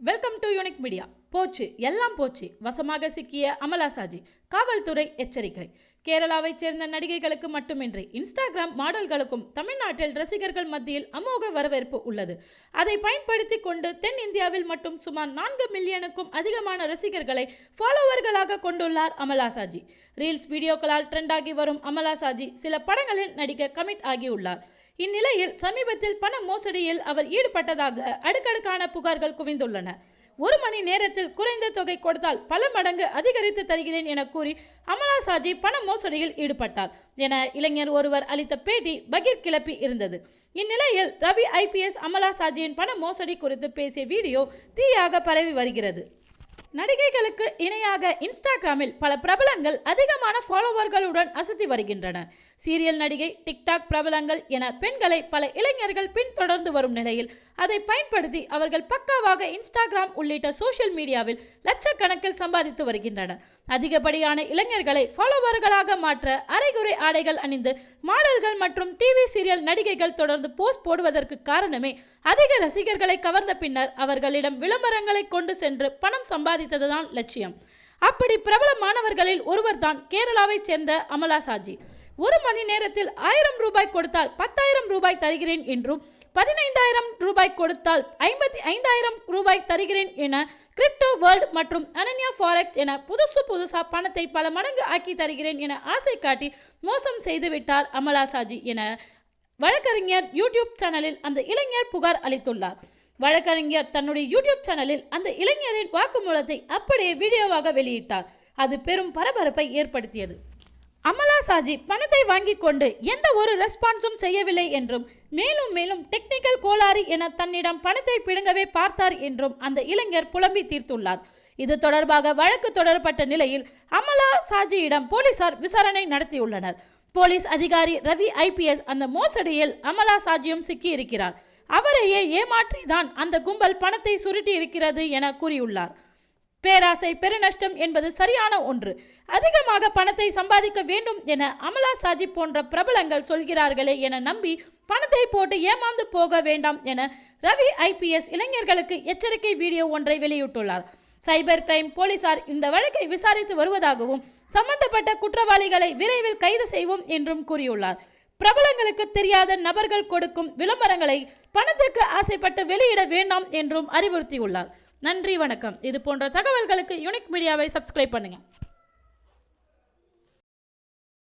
Welcome to unique media போச்சு எல்லாம் போச்சு. வசமாக சிக்கிய அமலா சாஜி காவல்துறை எச்சரிக்கை. கேரளாவைச் சேர்ந்த நடிகைகளுக்கு மட்டுமின்றி இன்ஸ்டாகிராம் மாடல்களுக்கும் தமிழ்நாட்டில் ரசிகர்கள் மத்தியில் அமோக வரவேற்பு உள்ளது. அதை பயன்படுத்தி கொண்டு தென் இந்தியாவில் மட்டும் சுமார் நான்கு மில்லியனுக்கும் அதிகமான ரசிகர்களை ஃபாலோவர்களாக கொண்டுள்ளார் அமலா சாஜி ரீல்ஸ் வீடியோக்களால் ட்ரெண்டாகி வரும் அமலா சாஜி சில படங்களில் நடிக்க கமிட் ஆகியுள்ளார். இந்நிலையில் சமீபத்தில் பண மோசடியில் அவர் ஈடுபட்டதாக அடுக்கடுக்கான புகார்கள் குவிந்துள்ளன. ஒரு மணி நேரத்தில் குறைந்த தொகை கொடுத்தால் பல மடங்கு அதிகரித்து தருகிறேன் என கூறி அமலா சாஜி பண மோசடியில் ஈடுபட்டார் என இளைஞர் ஒருவர் அளித்த பேட்டி பகீர் கிளப்பி இருந்தது. இந்நிலையில் ரவி ஐபிஎஸ் அமலா சாஜியின் பண மோசடி குறித்து பேசிய வீடியோ தீயாக பரவி வருகிறது. நடிகைகளுக்கு இணையாக இன்ஸ்டாகிராமில் பல பிரபலங்கள் அதிகமான ஃபாலோவர்களுடன் அசத்தி வருகின்றனர் சீரியல் நடிகை டிக்டாக் பிரபலங்கள் என பெண்களை பல இளைஞர்கள் பின்தொடர்ந்து வரும் நிலையில் அதை பயன்படுத்தி அவர்கள் பக்காவாக இன்ஸ்டாகிராம் உள்ளிட்ட சோஷியல் மீடியாவில் லட்சக்கணக்கில் சம்பாதித்து வருகின்றனர். அதிகப்படியான இளைஞர்களை ஃபாலோவர்களாக மாற்ற அரைகுறை ஆடைகள் அணிந்து மாடல்கள் மற்றும் டிவி சீரியல் நடிகைகள் தொடர்ந்து போஸ்ட் போடுவதற்கு காரணமே அதிக ரசிகர்களை கவர்ந்த பின்னர் அவர்களிடம் விளம்பரங்களை கொண்டு சென்று பணம் சம்பாதித்ததுதான் லட்சியம். அப்படி பிரபலமானவர்களில் ஒருவர்தான் கேரளாவைச் சேர்ந்த அமலா சாஜி. ஒரு மணி நேரத்தில் ஆயிரம் ரூபாய் கொடுத்தால் பத்தாயிரம் ரூபாய் தருகிறேன் என்றும் பதினைந்தாயிரம் ரூபாய் கொடுத்தால் ஐம்பத்தி ஐந்தாயிரம் ரூபாய் தருகிறேன் என கிரிப்டோ வேர்ல்ட் மற்றும் அனன்யா ஃபாரெக்ஸ் என புதுசு புதுசா பணத்தை பல மடங்கு ஆக்கி தருகிறேன் என ஆசை காட்டி மோசம் செய்து விட்டார் அமலா சாஜி என வழக்கறிஞர் யூடியூப் சேனலில் அந்த இளைஞர் புகார் அளித்துள்ளார். வழக்கறிஞர் தன்னுடைய யூடியூப் சேனலில் அந்த இளைஞரின் வாக்குமூலத்தை அப்படியே வீடியோவாக வெளியிட்டார். அது பெரும் பரபரப்பை ஏற்படுத்தியது. அமலா சாஜி பணத்தை வாங்கி கொண்டு எந்த ஒரு ரெஸ்பான்ஸும் செய்யவில்லை என்றும் மேலும் மேலும் டெக்னிக்கல் கோளாறு என தன்னிடம் பணத்தை பிடுங்கவே பார்த்தார் என்றும் அந்த இளைஞர் புலம்பி தீர்த்துள்ளார். இது தொடர்பாக வழக்கு தொடரப்பட்ட நிலையில் அமலா சாஜியிடம் போலீசார் விசாரணை நடத்தியுள்ளனர். போலீஸ் அதிகாரி ரவி ஐபிஎஸ் அந்த மோசடியில் அமலா சாஜியும் சிக்கியிருக்கிறார். அவரையே ஏமாற்றி தான் அந்த கும்பல் பணத்தை சுருட்டி இருக்கிறது என கூறியுள்ளார். பேராசை பெருநஷ்டம் என்பது சரியான ஒன்று. அதிகமாக பணத்தை சம்பாதிக்க வேண்டும் என அமலா சாஜி போன்ற பிரபலங்கள் சொல்கிறார்களே என நம்பி பணத்தை போட்டு ஏமாந்து போக வேண்டாம் என ரவி ஐபிஎஸ் இளைஞர்களுக்கு எச்சரிக்கை வீடியோ ஒன்றை வெளியிட்டுள்ளார். சைபர் கிரைம் போலீசார் இந்த வழக்கை விசாரித்து வருவதாகவும் சம்பந்தப்பட்ட குற்றவாளிகளை விரைவில் கைது செய்வோம் என்றும் கூறியுள்ளார். பிரபலங்களுக்கு தெரியாத நபர்கள் கொடுக்கும் விளம்பரங்களை பணத்துக்கு ஆசைப்பட்டு வெளியிட வேண்டாம் என்றும் அறிவுறுத்தியுள்ளார். நன்றி வணக்கம். இது போன்ற தகவல்களுக்கு யுனிக் மீடியாவை சப்ஸ்கிரைப் பண்ணுங்கள்